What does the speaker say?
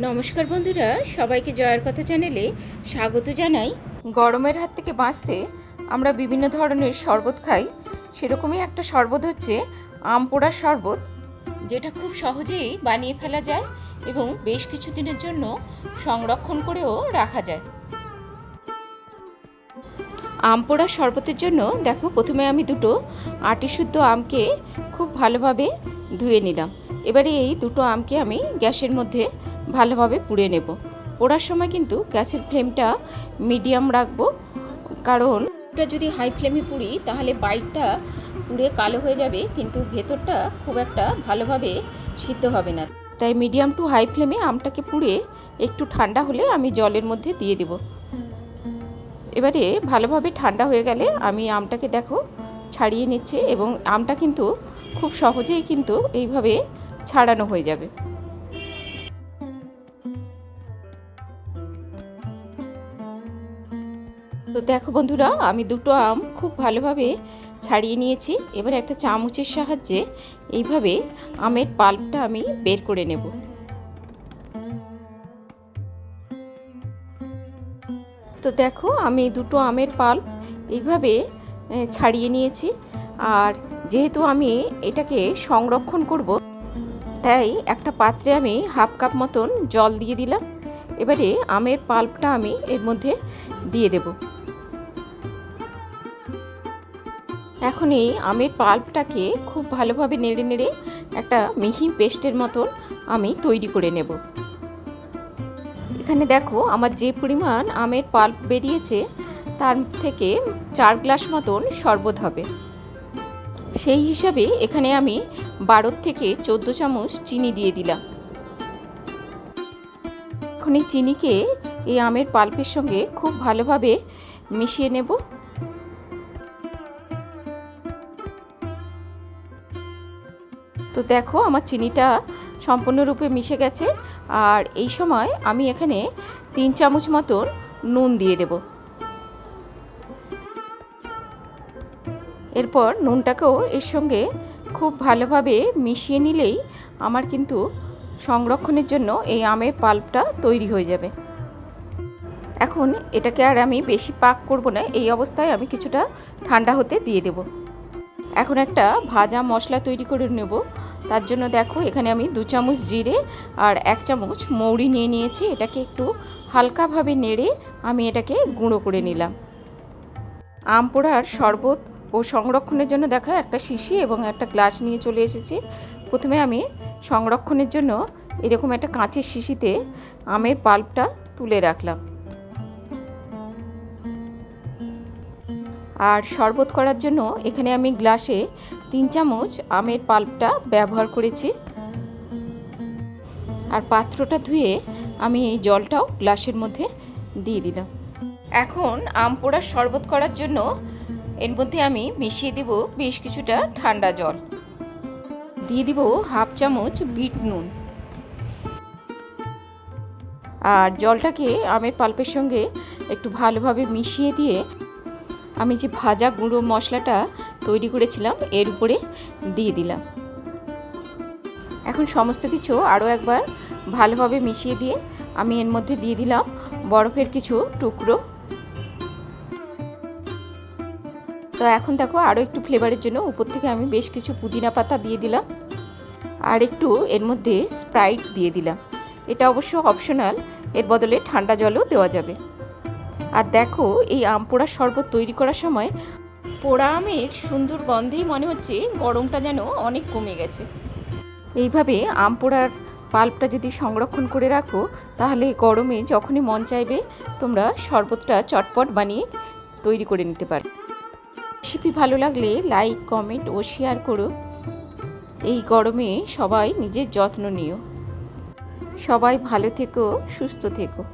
নমস্কার বন্ধুরা, সবাইকে জয়ের কথা চ্যানেলে স্বাগত জানাই। গরমের হাত থেকে বাঁচতে আমরা বিভিন্ন ধরনের শরবত খাই। সেরকমই একটা শরবত হচ্ছে আম পোড়ার শরবত, যেটা খুব সহজেই বানিয়ে ফেলা যায় এবং বেশ কিছু দিনের জন্য সংরক্ষণ করেও রাখা যায়। আম পোড়ার শরবতের জন্য দেখো, প্রথমে আমি দুটো আটি শুদ্ধ আমকে খুব ভালোভাবে ধুয়ে নিলাম। এবারে এই দুটো আমকে আমি গ্যাসের মধ্যে ভালোভাবে পুড়ে নেব। পোড়ার সময় কিন্তু গ্যাসের ফ্লেমটা মিডিয়াম রাখব। কারণ ওটা যদি হাই ফ্লেমে পুড়ি, তাহলে বাইটটা পুড়ে কালো হয়ে যাবে, কিন্তু ভেতরটা খুব একটা ভালোভাবে সিদ্ধ হবে না। তাই মিডিয়াম টু হাই ফ্লেমে আমটাকে পুড়ে একটু ঠান্ডা হলে আমি জলের মধ্যে দিয়ে দেব। এবারে ভালোভাবে ঠান্ডা হয়ে গেলে আমি আমটাকে দেখো ছাড়িয়ে নিচ্ছি এবং আমটা কিন্তু খুব সহজেই কিন্তু এইভাবে ছাড়ানো হয়ে যাবে। তো দেখো বন্ধুরা, আমি দুটো আম খুব ভালোভাবে ছাড়িয়ে নিয়েছি। এবার একটা চামচের সাহায্যে এইভাবে আমের পাল্পটা আমি বের করে নেব। তো দেখো, আমি দুটো আমের পাল্প এইভাবে ছাড়িয়ে নিয়েছি। আর যেহেতু আমি এটাকে সংরক্ষণ করব, তাই একটা পাত্রে আমি হাফ কাপ মতন জল দিয়ে দিলাম। এবারে আমের পাল্পটা আমি এর মধ্যে দিয়ে দেব। এখন এই আমের পাল্পটাকে খুব ভালোভাবে নেড়ে নেড়ে একটা মিহি পেস্টের মতন আমি তৈরি করে নেব। এখানে দেখো আমার যে পরিমাণ আমের পাল্প বেরিয়েছে, তার থেকে চার গ্লাস মতন শরবত হবে। সেই হিসাবে এখানে আমি বারো থেকে চোদ্দ চামচ চিনি দিয়ে দিলাম। এখন এই চিনিকে এই আমের পাল্পের সঙ্গে খুব ভালোভাবে মিশিয়ে নেব। তো দেখো, আমার চিনিটা সম্পূর্ণরূপে মিশে গেছে। আর এই সময় আমি এখানে তিন চামচ মতন নুন দিয়ে দেব। এরপর নুনটাকেও এর সঙ্গে খুব ভালোভাবে মিশিয়ে নিলেই আমার কিন্তু সংরক্ষণের জন্য এই আমের পাল্পটা তৈরি হয়ে যাবে। এখন এটাকে আর আমি বেশি পাক করব না, এই অবস্থায় আমি কিছুটা ঠান্ডা হতে দিয়ে দেব। এখন একটা ভাজা মশলা তৈরি করে নেব। তার জন্য দেখো, এখানে আমি দু চামচ জিরে আর এক চামচ মৌরি নিয়ে নিয়েছি। এটাকে একটু হালকাভাবে নেড়ে আমি এটাকে গুঁড়ো করে নিলাম। আম পোড়ার শরবত ও সংরক্ষণের জন্য দেখা, একটা শিশি এবং একটা গ্লাস নিয়ে চলে এসেছি। প্রথমে আমি সংরক্ষণের জন্য এরকম একটা কাঁচের শিশিতে আমের পাল্পটা তুলে রাখলাম। আর শরবত করার জন্য এখানে আমি গ্লাসে তিন চামচ আমের পাল্পটা ব্যবহার করেছি। আর পাত্রটা ধুয়ে আমি এই জলটাও গ্লাসের মধ্যে দিয়ে দিলাম। এখন আম পোড়ার শরবত করার জন্য এর মধ্যে আমি মিশিয়ে দেব বেশ কিছুটা ঠান্ডা জল। দিয়ে দিব হাফ চামচ বিট নুন। আর জলটাকে আমের পাল্পের সঙ্গে একটু ভালোভাবে মিশিয়ে দিয়ে আমি যে ভাজা গুঁড়ো মশলাটা তৈরি করেছিলাম, এর উপরে দিয়ে দিলাম। এখন সমস্ত কিছু আরও একবার ভালোভাবে মিশিয়ে দিয়ে আমি এর মধ্যে দিয়ে দিলাম বরফের কিছু টুকরো। তো এখন দেখো, আরও একটু ফ্লেভারের জন্য উপর থেকে আমি বেশ কিছু পুদিনা পাতা দিয়ে দিলাম আর একটু এর মধ্যে স্প্রাইট দিয়ে দিলাম। এটা অবশ্য অপশনাল এর বদলে ঠান্ডা জলও দেওয়া যাবে। আর দেখো, এই আম পোড়ার শরবত তৈরি করার সময় পোড়া আমের সুন্দর গন্ধেই মনে হচ্ছে গরমটা যেন অনেক কমে গেছে। এইভাবে আম পোড়ার পাল্পটা যদি সংরক্ষণ করে রাখো, তাহলে গরমে যখনই মন চাইবে, তোমরা শরবতটা চটপট বানিয়ে তৈরি করে নিতে পারো। রেসিপি ভালো লাগলে লাইক, কমেন্ট ও শেয়ার করো। এই গরমে সবাই নিজের যত্ন নিও। সবাই ভালো থেকো, সুস্থ থেকো।